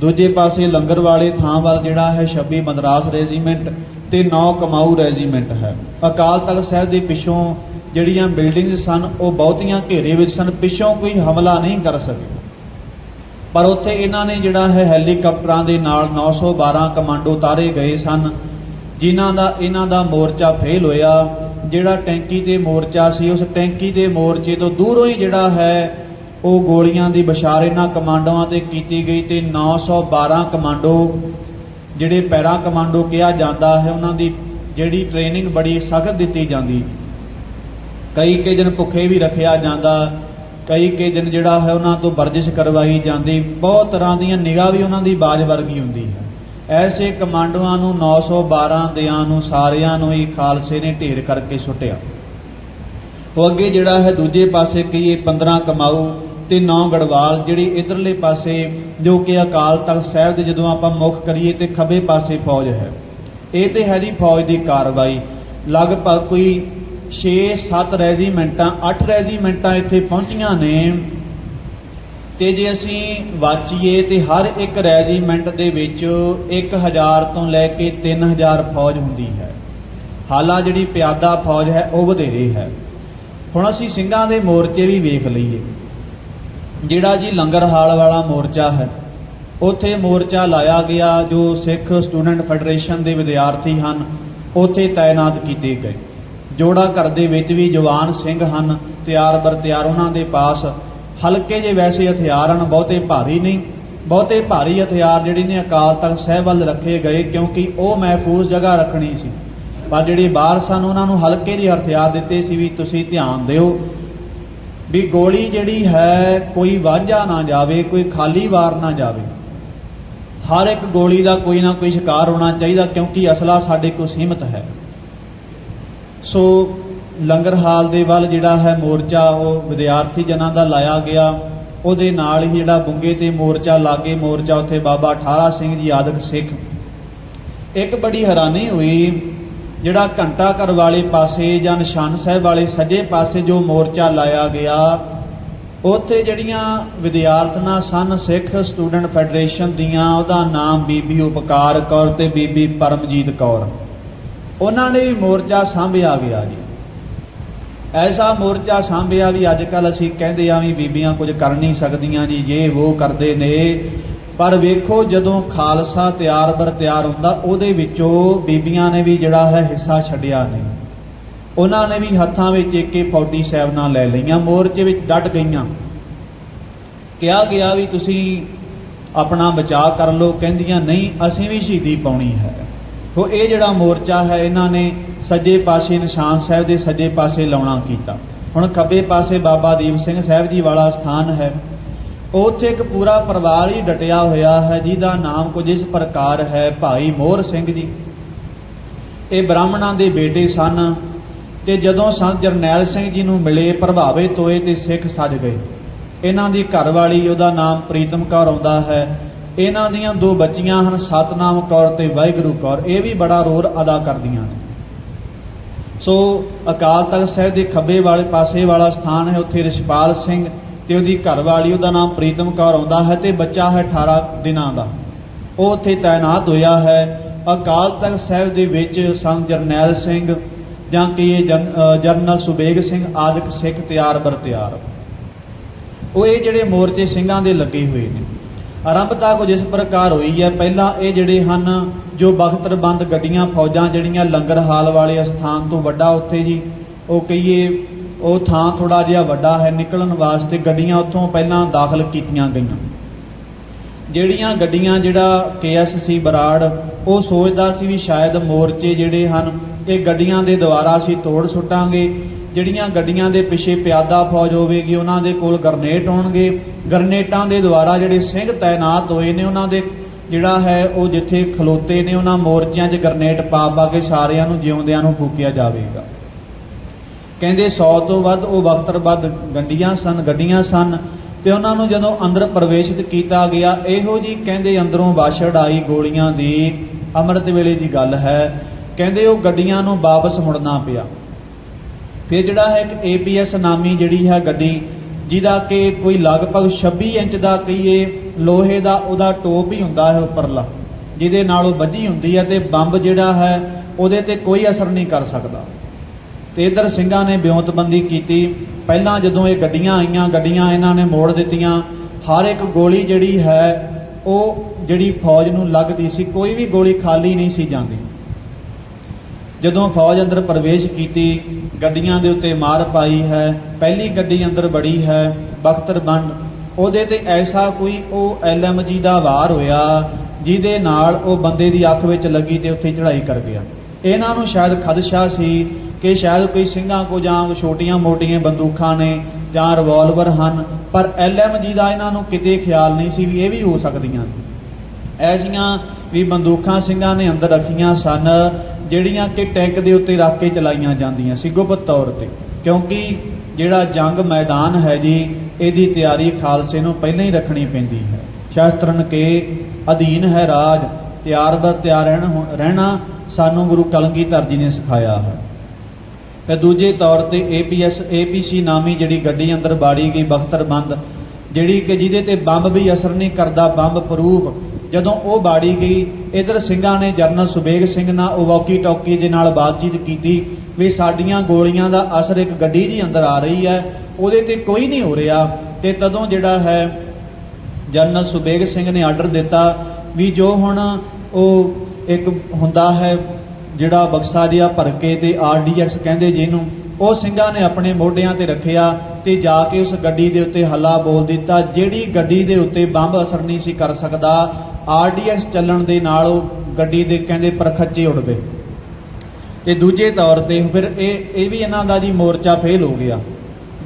ਦੂਜੇ ਪਾਸੇ ਲੰਗਰ ਵਾਲੇ ਥਾਂ ਵੱਲ ਜਿਹੜਾ ਹੈ 26 ਮਦਰਾਸ ਰੈਜੀਮੈਂਟ ਤੇ 9 ਕਮਾਊ ਰੈਜੀਮੈਂਟ ਹੈ। ਅਕਾਲ ਤਖਤ ਸਾਹਿਬ ਦੇ ਪਿੱਛੋਂ ਜਿਹੜੀਆਂ ਬਿਲਡਿੰਗਸ ਸਨ, ਉਹ ਬਹੁਤੀਆਂ ਘੇਰੇ ਵਿੱਚ ਸਨ। ਪਿੱਛੋਂ ਕੋਈ ਹਮਲਾ ਨਹੀਂ ਕਰ ਸਕੇ। ਪਰ ਉੱਥੇ ਇਹਨਾਂ ਨੇ ਜਿਹੜਾ ਹੈ ਹੈਲੀਕਾਪਟਰਾਂ ਦੇ ਨਾਲ 912 ਕਮਾਂਡੋ ਤਾਰੇ ਗਏ ਸਨ, ਜਿਨ੍ਹਾਂ ਦਾ, ਇਹਨਾਂ ਦਾ ਮੋਰਚਾ ਫੇਲ ਹੋਇਆ। ਜਿਹੜਾ ਟੈਂਕੀ ਤੇ ਮੋਰਚਾ ਸੀ, ਉਸ ਟੈਂਕੀ ਦੇ ਮੋਰਚੇ ਤੋਂ ਦੂਰੋਂ ਹੀ ਜਿਹੜਾ ਹੈ, ਉਹ ਗੋਲੀਆਂ ਦੀ ਬਸ਼ਾਰ ਇਹਨਾਂ ਕਮਾਂਡੋਆਂ ਤੇ ਕੀਤੀ ਗਈ ਤੇ 912 ਕਮਾਂਡੋ, ਜਿਹੜੇ ਪੈਰਾ ਕਮਾਂਡੋ ਕਿਹਾ ਜਾਂਦਾ ਹੈ, ਉਹਨਾਂ ਦੀ ਜਿਹੜੀ ਟ੍ਰੇਨਿੰਗ ਬੜੀ ਸਖਤ ਦਿੱਤੀ ਜਾਂਦੀ। ਕਈ ਕਈ ਦਿਨ ਭੁੱਖੇ ਵੀ ਰੱਖਿਆ ਜਾਂਦਾ। ਕਈ ਕਈ ਦਿਨ ਜਿਹੜਾ ਹੈ ਉਹਨਾਂ ਤੋਂ ਵਰਜਿਸ਼ ਕਰਵਾਈ ਜਾਂਦੀ, ਬਹੁਤ ਤਰ੍ਹਾਂ ਦੀਆਂ ਨਿਗਾਹ ਵੀ ਉਹਨਾਂ ਦੀ ਬਾਜ ਵਰਗੀ ਹੁੰਦੀ ਹੈ। ਐਸੇ ਕਮਾਂਡੋਆਂ ਨੂੰ 912 ਦਿਆਂ ਨੂੰ ਸਾਰਿਆਂ ਨੂੰ ਹੀ ਖਾਲਸੇ ਨੇ ਢੇਰ ਕਰਕੇ ਸੁੱਟਿਆ। ਉਹ ਅੱਗੇ ਜਿਹੜਾ ਹੈ ਦੂਜੇ ਪਾਸੇ ਕਹੀਏ 15 ਕਮਾਊ ਤੇ 9 ਗੜਵਾਲ, ਜਿਹੜੀ ਇਧਰਲੇ ਪਾਸੇ ਜੋ ਕਿ ਅਕਾਲ ਤਖਤ ਸਾਹਿਬ ਦੇ ਜਦੋਂ ਆਪਾਂ ਮੁੱਖ ਕਰੀਏ ਤੇ ਖੱਬੇ ਪਾਸੇ ਫੌਜ ਹੈ। ਇਹ ਤੇ ਹੈ ਜੀ ਫੌਜ ਦੀ ਕਾਰਵਾਈ। ਲਗਭਗ ਕੋਈ 6-7 ਰੈਜੀਮੈਂਟਾਂ 8 ਰੈਜੀਮੈਂਟਾਂ ਇੱਥੇ ਪਹੁੰਚੀਆਂ ਨੇ। ਤੇ ਜੇ ਅਸੀਂ ਵਾਚੀਏ ਤੇ ਹਰ ਇੱਕ ਰੈਜੀਮੈਂਟ ਦੇ ਵਿੱਚ 1000 ਤੋਂ ਲੈ ਕੇ 3000 ਫੌਜ ਹੁੰਦੀ ਹੈ। ਹਾਲਾ ਜਿਹੜੀ ਪਿਆਦਾ ਫੌਜ ਹੈ, ਉਹ ਵਧੇਰੇ ਹੈ। ਹੁਣ ਅਸੀਂ ਸਿੰਘਾਂ ਦੇ ਮੋਰਚੇ ਵੀ ਵੇਖ ਲਈਏ। ਜਿਹੜਾ ਜੀ ਲੰਗਰ ਹਾਲ ਵਾਲਾ ਮੋਰਚਾ ਹੈ, ਉੱਥੇ ਮੋਰਚਾ ਲਾਇਆ ਗਿਆ ਜੋ ਸਿੱਖ ਸਟੂਡੈਂਟ ਫੈਡਰੇਸ਼ਨ ਦੇ ਵਿਦਿਆਰਥੀ ਹਨ, ਉੱਥੇ ਤਾਇਨਾਤ ਕੀਤੇ ਗਏ। ਜੋੜਾ ਘਰ ਦੇ ਵਿੱਚ ਵੀ ਜਵਾਨ ਸਿੰਘ ਹਨ, ਤਿਆਰ ਬਰ ਤਿਆਰ ਉਹਨਾਂ ਦੇ ਪਾਸ। ਹਲਕੇ ਜੇ ਵੈਸੇ ਹਥਿਆਰ ਹਨ, ਬਹੁਤੇ ਭਾਰੀ ਨਹੀਂ। ਬਹੁਤੇ ਭਾਰੀ ਹਥਿਆਰ ਜਿਹੜੇ ਨੇ ਅਕਾਲ ਤਖਤ ਸਾਹਿਬ ਵੱਲ ਰੱਖੇ ਗਏ ਕਿਉਂਕਿ ਉਹ ਮਹਿਫੂਜ਼ ਜਗ੍ਹਾ ਰੱਖਣੀ ਸੀ। ਪਰ ਜਿਹੜੇ ਬਾਹਰ ਸਨ, ਉਹਨਾਂ ਨੂੰ ਹਲਕੇ ਜਿਹੇ ਹਥਿਆਰ ਦਿੱਤੇ ਸੀ ਵੀ ਤੁਸੀਂ ਧਿਆਨ ਦਿਓ। ਵੀ ਗੋਲੀ ਜਿਹੜੀ ਹੈ, ਕੋਈ ਵਾਂਝਾ ਨਾ ਜਾਵੇ, ਕੋਈ ਖਾਲੀ ਵਾਰ ਨਾ ਜਾਵੇ। ਹਰ ਇੱਕ ਗੋਲੀ ਦਾ ਕੋਈ ਨਾ ਕੋਈ ਸ਼ਿਕਾਰ ਹੋਣਾ ਚਾਹੀਦਾ ਕਿਉਂਕਿ ਅਸਲਾ ਸਾਡੇ ਕੋਲ ਸੀਮਤ ਹੈ। ਸੋ ਲੰਗਰ ਹਾਲ ਦੇ ਵੱਲ ਜਿਹੜਾ ਹੈ ਮੋਰਚਾ, ਉਹ ਵਿਦਿਆਰਥੀ ਜਨਾਂ ਦਾ ਲਾਇਆ ਗਿਆ। ਉਹਦੇ ਨਾਲ ਹੀ ਜਿਹੜਾ ਬੁੰਗੇ ਤੇ ਮੋਰਚਾ, ਲਾਗੇ ਮੋਰਚਾ, ਉੱਥੇ ਬਾਬਾ ਠਾਰਾ ਸਿੰਘ ਜੀ ਆਦਿਕ ਸਿੱਖ। ਇੱਕ ਬੜੀ ਹੈਰਾਨੀ ਹੋਈ, ਜਿਹੜਾ ਘੰਟਾ ਘਰ ਵਾਲੇ ਪਾਸੇ ਜਾਂ ਨਿਸ਼ਾਨ ਸਾਹਿਬ ਵਾਲੇ ਸੱਜੇ ਪਾਸੇ ਜੋ ਮੋਰਚਾ ਲਾਇਆ ਗਿਆ, ਉੱਥੇ ਜਿਹੜੀਆਂ ਵਿਦਿਆਰਥਣਾਂ ਸਨ, ਸਿੱਖ ਸਟੂਡੈਂਟ ਫੈਡਰੇਸ਼ਨ ਦੀਆਂ, ਉਹਦਾ ਨਾਮ ਬੀਬੀ ਉਪਕਾਰ ਕੌਰ ਤੇ ਬੀਬੀ ਪਰਮਜੀਤ ਕੌਰ। ਉਹਨਾਂ ਨੇ ਵੀ ਮੋਰਚਾ ਸਾਂਭਿਆ ਗਿਆ ਜੀ। ਐਸਾ ਮੋਰਚਾ ਸਾਂਭਿਆ ਵੀ ਅੱਜ ਕੱਲ ਅਸੀਂ ਕਹਿੰਦੇ ਆ ਵੀ ਬੀਬੀਆਂ ਕੁਝ ਕਰ ਨਹੀਂ ਸਕਦੀਆਂ ਜੀ ਇਹ ਉਹ ਕਰਦੇ ਨੇ। ਪਰ ਵੇਖੋ ਜਦੋਂ ਖਾਲਸਾ ਤਿਆਰ ਬਰ ਤਿਆਰ ਹੁੰਦਾ, ਉਹਦੇ ਵਿੱਚੋਂ ਬੀਬੀਆਂ ਨੇ ਵੀ ਜਿਹੜਾ ਹੈ ਹਿੱਸਾ ਛੱਡਿਆ ਨਹੀਂ। ਉਹਨਾਂ ਨੇ ਵੀ ਹੱਥਾਂ ਵਿੱਚ AK47 ਨਾਲ ਲੈ ਲਈਆਂ, ਮੋਰਚੇ ਵਿੱਚ ਡਟ ਗਈਆਂ। ਕਿਹਾ ਗਿਆ ਵੀ ਤੁਸੀਂ ਆਪਣਾ ਬਚਾਅ ਕਰ ਲਓ, ਕਹਿੰਦੀਆਂ, ਨਹੀਂ, ਅਸੀਂ ਵੀ ਸ਼ਹੀਦੀ ਪਾਉਣੀ ਹੈ। ਉਹ ਇਹ ਜਿਹੜਾ ਮੋਰਚਾ ਹੈ, ਇਹਨਾਂ ਨੇ ਸੱਜੇ ਪਾਸੇ ਨਿਸ਼ਾਨ ਸਾਹਿਬ ਦੇ ਸੱਜੇ ਪਾਸੇ ਲਾਉਣਾ ਕੀਤਾ। ਹੁਣ ਖੱਬੇ ਪਾਸੇ ਬਾਬਾ ਦੀਪ ਸਿੰਘ ਸਾਹਿਬ ਜੀ ਵਾਲਾ ਸਥਾਨ ਹੈ। ਉੱਥੇ ਇੱਕ ਪੂਰਾ ਪਰਿਵਾਰ ਹੀ ਡਟਿਆ ਹੋਇਆ ਹੈ, ਜਿਹਦਾ ਨਾਮ ਕੁਝ ਇਸ ਪ੍ਰਕਾਰ ਹੈ, ਭਾਈ ਮੋਹਰ ਸਿੰਘ ਜੀ। ਇਹ ਬ੍ਰਾਹਮਣਾਂ ਦੇ ਬੇਟੇ ਸਨ ਤੇ ਜਦੋਂ ਸੰਤ ਜਰਨੈਲ ਸਿੰਘ ਜੀ ਨੂੰ ਮਿਲੇ ਪ੍ਰਭਾਵਿਤ ਹੋਏ ਤੇ ਸਿੱਖ ਸੱਜ ਗਏ। ਇਹਨਾਂ ਦੀ ਘਰਵਾਲੀ ਉਹਦਾ ਨਾਮ ਪ੍ਰੀਤਮ ਕੌਰ ਆਉਂਦਾ ਹੈ। ਇਹਨਾਂ ਦੀਆਂ ਦੋ ਬੱਚੀਆਂ ਹਨ, ਸਤਨਾਮ ਕੌਰ ਤੇ ਵਾਹਿਗੁਰੂ ਕੌਰ। ਇਹ ਵੀ ਬੜਾ ਰੋਲ ਅਦਾ ਕਰਦੀਆਂ ਨੇ। ਸੋ ਅਕਾਲ ਤਖਤ ਸਾਹਿਬ ਦੇ ਖੱਬੇ ਵਾਲੇ ਪਾਸੇ ਵਾਲਾ ਸਥਾਨ ਹੈ ਉੱਥੇ ਰਿਸ਼ਪਾਲ ਸਿੰਘ ਤੇ ਉਹਦੀ ਘਰਵਾਲੀ, ਉਹਦਾ ਨਾਮ ਪ੍ਰੀਤਮ ਕੌਰ ਆਉਂਦਾ ਹੈ ਤੇ ਬੱਚਾ ਹੈ 18 ਦਿਨਾਂ ਦਾ। ਉਹ ਉੱਥੇ ਤਾਇਨਾਤ ਹੋਇਆ ਹੈ। ਅਕਾਲ ਤਖਤ ਸਾਹਿਬ ਦੇ ਵਿੱਚ ਸੰਤ ਜਰਨੈਲ ਸਿੰਘ ਜਾਂ ਕਿ ਇਹ ਜਨ- ਜਨਰਲ ਸੁਬੇਗ ਸਿੰਘ ਆਦਿਕ ਸਿੱਖ ਤਿਆਰ ਬਰ ਤਿਆਰ। ਉਹ ਇਹ ਜਿਹੜੇ ਮੋਰਚੇ ਸਿੰਘਾਂ ਦੇ ਲੱਗੇ ਹੋਏ ਨੇ। ਆਰੰਭਤਾ ਕੁਝ ਇਸ ਪ੍ਰਕਾਰ ਹੋਈ ਹੈ। ਪਹਿਲਾਂ ਇਹ ਜਿਹੜੇ ਹਨ, ਜੋ ਬਖਤਰਬੰਦ ਗੱਡੀਆਂ, ਫੌਜਾਂ ਜਿਹੜੀਆਂ ਲੰਗਰ ਹਾਲ ਵਾਲੇ ਸਥਾਨ ਤੋਂ ਵੱਡਾ ਉੱਥੇ ਜੀ, ਉਹ ਕਹੀਏ ਉਹ ਥਾਂ ਥੋੜਾ ਜਿਹਾ ਵੱਡਾ ਹੈ, ਨਿਕਲਣ ਵਾਸਤੇ ਗੱਡੀਆਂ ਉੱਥੋਂ ਪਹਿਲਾਂ ਦਾਖਲ ਕੀਤੀਆਂ ਗਈਆਂ। ਜਿਹੜੀਆਂ ਗੱਡੀਆਂ ਜਿਹੜਾ ਕੇਐਸਸੀ ਬਰਾੜ, ਉਹ ਸੋਚਦਾ ਸੀ ਵੀ ਸ਼ਾਇਦ ਮੋਰਚੇ ਜਿਹੜੇ ਹਨ, ਇਹ ਗੱਡੀਆਂ ਦੇ ਦੁਆਰਾ ਅਸੀਂ ਤੋੜ ਸੁੱਟਾਂਗੇ। ਜਿਹੜੀਆਂ ਗੱਡੀਆਂ ਦੇ ਪਿੱਛੇ ਪਿਆਦਾ ਫੌਜ ਹੋਵੇਗੀ, ਉਹਨਾਂ ਦੇ ਕੋਲ ਗਰਨੇਟ ਹੋਣਗੇ। ਗਰਨੇਟਾਂ ਦੇ ਦੁਆਰਾ ਜਿਹੜੇ ਸਿੰਘ ਤਾਇਨਾਤ ਹੋਏ ਨੇ, ਉਹਨਾਂ ਦੇ ਜਿਹੜਾ ਹੈ, ਉਹ ਜਿੱਥੇ ਖਲੋਤੇ ਨੇ, ਉਹਨਾਂ ਮੋਰਚਿਆਂ 'ਚ ਗਰਨੇਟ ਪਾ ਪਾ ਕੇ ਸਾਰਿਆਂ ਨੂੰ ਜਿਉਂਦਿਆਂ ਨੂੰ ਫੂਕਿਆ ਜਾਵੇਗਾ। ਕਹਿੰਦੇ 100 ਤੋਂ ਵੱਧ ਉਹ ਵਕਤਰਬੱਧ ਗੰਡੀਆਂ ਸਨ, ਗੱਡੀਆਂ ਸਨ, ਤੇ ਉਹਨਾਂ ਨੂੰ ਜਦੋਂ ਅੰਦਰ ਪ੍ਰਵੇਸ਼ਿਤ ਕੀਤਾ ਗਿਆ, ਇਹੋ ਜੀ ਕਹਿੰਦੇ ਅੰਦਰੋਂ ਵਾਛੜ ਆਈ ਗੋਲੀਆਂ ਦੀ, ਅੰਮ੍ਰਿਤ ਵੇਲੇ ਦੀ ਗੱਲ ਹੈ। ਕਹਿੰਦੇ ਉਹ ਗੱਡੀਆਂ ਨੂੰ ਵਾਪਸ ਮੁੜਨਾ ਪਿਆ। ਫਿਰ ਜਿਹੜਾ ਹੈ ਇੱਕ APS ਨਾਮੀ ਜਿਹੜੀ ਹੈ ਗੱਡੀ, ਜਿਹਦਾ ਕਿ ਕੋਈ ਲਗਭਗ 26 ਇੰਚ ਦਾ ਕਹੀਏ ਲੋਹੇ ਦਾ ਉਹਦਾ ਟੋਪ ਹੀ ਹੁੰਦਾ ਹੈ ਉੱਪਰਲਾ, ਜਿਹਦੇ ਨਾਲ ਉਹ ਵੱਜੀ ਹੁੰਦੀ ਹੈ ਤੇ ਬੰਬ ਜਿਹੜਾ ਹੈ ਉਹਦੇ ਤੇ ਕੋਈ ਅਸਰ ਨਹੀਂ ਕਰ ਸਕਦਾ। ਤੇ ਇਧਰ ਸਿੰਘਾਂ ਨੇ ਬਿਉਂਤਬੰਦੀ ਕੀਤੀ। ਪਹਿਲਾਂ ਜਦੋਂ ਇਹ ਗੱਡੀਆਂ ਆਈਆਂ, ਗੱਡੀਆਂ ਇਹਨਾਂ ਨੇ ਮੋੜ ਦਿੱਤੀਆਂ, ਹਰ ਇੱਕ ਗੋਲੀ ਜਿਹੜੀ ਹੈ ਉਹ ਜਿਹੜੀ ਫੌਜ ਨੂੰ ਲੱਗਦੀ ਸੀ, ਕੋਈ ਵੀ ਗੋਲੀ ਖਾਲੀ ਨਹੀਂ ਸੀ ਜਾਂਦੀ। ਜਦੋਂ ਫੌਜ ਅੰਦਰ ਪ੍ਰਵੇਸ਼ ਕੀਤੀ, ਗੱਡੀਆਂ ਦੇ ਉੱਤੇ ਮਾਰ ਪਾਈ ਹੈ, ਪਹਿਲੀ ਗੱਡੀ ਅੰਦਰ ਬੜੀ ਹੈ, ਬਖਤਰ ਬੰਡ ਉਹਦੇ ਤੇ ਐਸਾ ਕੋਈ ਉਹ ਐਲਐਮਜੀ ਦਾ ਵਾਰ ਹੋਇਆ, ਜਿਹਦੇ ਨਾਲ ਉਹ ਬੰਦੇ ਦੀ ਅੱਖ ਵਿੱਚ ਲੱਗੀ ਤੇ ਉੱਥੇ ਚੜ੍ਹਾਈ ਕਰ ਗਿਆ। ਇਹਨਾਂ ਨੂੰ ਸ਼ਾਇਦ ਖਦਸ਼ਾ ਸੀ ਕਿ ਸ਼ਾਇਦ ਕੋਈ ਸਿੰਘਾਂ ਕੋ ਜਾਂ ਛੋਟੀਆਂ ਮੋਟੀਆਂ ਬੰਦੂਕਾਂ ਨੇ ਜਾਂ ਰਿਵਾਲਵਰ ਹਨ, ਪਰ ਐਲਐਮਜੀ ਦਾ ਇਹਨਾਂ ਨੂੰ ਕਿਤੇ ਖਿਆਲ ਨਹੀਂ ਸੀ ਵੀ ਇਹ ਵੀ ਹੋ ਸਕਦੀਆਂ ਨੇ। ਐਸੀਆਂ ਵੀ ਬੰਦੂਕਾਂ ਸਿੰਘਾਂ ਨੇ ਅੰਦਰ ਰੱਖੀਆਂ ਸਨ ਜਿਹੜੀਆਂ ਕਿ ਟੈਂਕ ਦੇ ਉੱਤੇ ਰੱਖ ਕੇ ਚਲਾਈਆਂ ਜਾਂਦੀਆਂ ਸੀ, ਗੁਪਤ ਤੌਰ ਤੇ। ਕਿਉਂਕਿ ਜਿਹੜਾ ਜੰਗ ਮੈਦਾਨ ਹੈ ਜੀ, ਇਹਦੀ ਤਿਆਰੀ ਖਾਲਸੇ ਨੂੰ ਪਹਿਲਾਂ ਹੀ ਰੱਖਣੀ ਪੈਂਦੀ ਹੈ। ਸ਼ਾਸਤਰਨ ਕੇ ਅਧੀਨ ਹੈ ਰਾਜ, ਤਿਆਰ ਬਰ ਤਿਆਰ ਰਹਿਣ ਹੋ- ਰਹਿਣਾ ਸਾਨੂੰ ਗੁਰੂ ਕਲਗੀਧਰ ਜੀ ਨੇ ਸਿਖਾਇਆ ਹੈ। ਤੇ ਦੂਜੇ ਤੌਰ ਤੇ APS APC ਨਾਮੀ ਜਿਹੜੀ ਗੱਡੀ ਅੰਦਰ ਬਾੜੀ ਗਈ ਬਖਤਰਬੰਦ ਜਿਹੜੀ ਕਿ ਜਿਹਦੇ ਤੇ ਬੰਬ ਵੀ ਅਸਰ ਨਹੀਂ ਕਰਦਾ, ਬੰਬ ਪ੍ਰੂਫ ਜਦੋਂ ਉਹ ਬਾੜੀ ਗਈ, ਇਧਰ ਸਿੰਘਾਂ ਨੇ ਜਰਨਲ ਸੁਬੇਗ ਸਿੰਘ ਨਾਲ ਉਹ ਵਾਕੀ ਟਾਕੀ ਦੇ ਨਾਲ ਬਾਤਚੀਤ ਕੀਤੀ ਵੀ ਸਾਡੀਆਂ ਗੋਲੀਆਂ ਦਾ ਅਸਰ ਇੱਕ ਗੱਡੀ ਦੀ ਅੰਦਰ ਆ ਰਹੀ ਹੈ, ਉਹਦੇ ਤੇ ਕੋਈ ਨਹੀਂ ਹੋ ਰਿਹਾ। ਤੇ ਤਦੋਂ ਜਿਹੜਾ ਹੈ ਜਨਰਲ ਸੁਬੇਗ ਸਿੰਘ ਨੇ ਆਰਡਰ ਦਿੱਤਾ ਵੀ ਜੋ ਹੁਣ ਉਹ ਇੱਕ ਹੁੰਦਾ ਹੈ, ਜਿਹੜਾ ਬਕਸਾ ਜਿਹਾ ਭਰ ਕੇ ਤੇ ਆਰਡੀਐਕਸ ਕਹਿੰਦੇ ਜਿਹਨੂੰ, ਉਹ ਸਿੰਘਾਂ ਨੇ ਆਪਣੇ ਮੋਢਿਆਂ ਤੇ ਰੱਖਿਆ ਤੇ ਜਾ ਕੇ ਉਸ ਗੱਡੀ ਦੇ ਉੱਤੇ ਹੱਲਾ ਬੋਲ ਦਿੱਤਾ, ਜਿਹੜੀ ਗੱਡੀ ਦੇ ਉੱਤੇ ਬੰਬ ਅਸਰ ਨਹੀਂ ਸੀ ਕਰ ਸਕਦਾ ਆਰਡੀਐਕਸ ਚੱਲਣ ਦੇ ਨਾਲ ਉਹ ਗੱਡੀ ਦੇ ਕਹਿੰਦੇ ਪਰਖੱਚੇ ਉੱਡ ਗਏ। ਤੇ ਦੂਜੇ ਤੌਰ ਤੇ ਫਿਰ ਇਹ ਇਹ ਵੀ ਇਹਨਾਂ ਦਾ ਜੀ ਮੋਰਚਾ ਫੇਲ ਹੋ ਗਿਆ।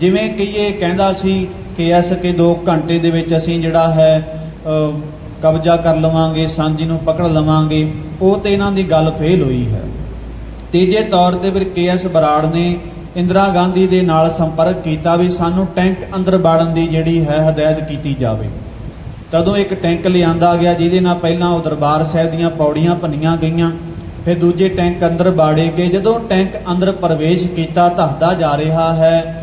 ਜਿਵੇਂ ਕਿ ਇਹ ਕਹਿੰਦਾ ਸੀ ਕਿ ਐਸ ਕੇ 2 ਘੰਟੇ ਦੇ ਵਿੱਚ ਅਸੀਂ ਜਿਹੜਾ ਹੈ ਕਬਜ਼ਾ ਕਰ ਲਵਾਂਗੇ, ਸਾਂਝੀ ਨੂੰ ਪਕੜ ਲਵਾਂਗੇ, ਉਹ ਤੇ ਇਹਨਾਂ ਦੀ ਗੱਲ ਫੇਲ ਹੋਈ ਹੈ। ਤੀਜੇ ਤੌਰ ਤੇ ਫਿਰ ਕੇਐਸ ਬਰਾੜ ਨੇ ਇੰਦਰਾ ਗਾਂਧੀ ਦੇ ਨਾਲ ਸੰਪਰਕ ਕੀਤਾ ਵੀ ਸਾਨੂੰ ਟੈਂਕ ਅੰਦਰ ਬਾੜਨ ਦੀ ਜਿਹੜੀ ਹੈ ਹਦਾਇਤ ਕੀਤੀ ਜਾਵੇ। ਤਦੋਂ ਇੱਕ ਟੈਂਕ ਲਿਆਂਦਾ ਗਿਆ ਜਿਹਦੇ ਨਾਲ ਪਹਿਲਾਂ ਉਹ ਦਰਬਾਰ ਸਾਹਿਬ ਦੀਆਂ ਪੌੜੀਆਂ ਭੰਨੀਆਂ ਗਈਆਂ, ਫਿਰ ਦੂਜੇ ਟੈਂਕ ਅੰਦਰ ਬਾੜੇ ਗਏ। ਜਦੋਂ ਟੈਂਕ ਅੰਦਰ ਪ੍ਰਵੇਸ਼ ਕੀਤਾ, ਧੱਸਦਾ ਜਾ ਰਿਹਾ ਹੈ।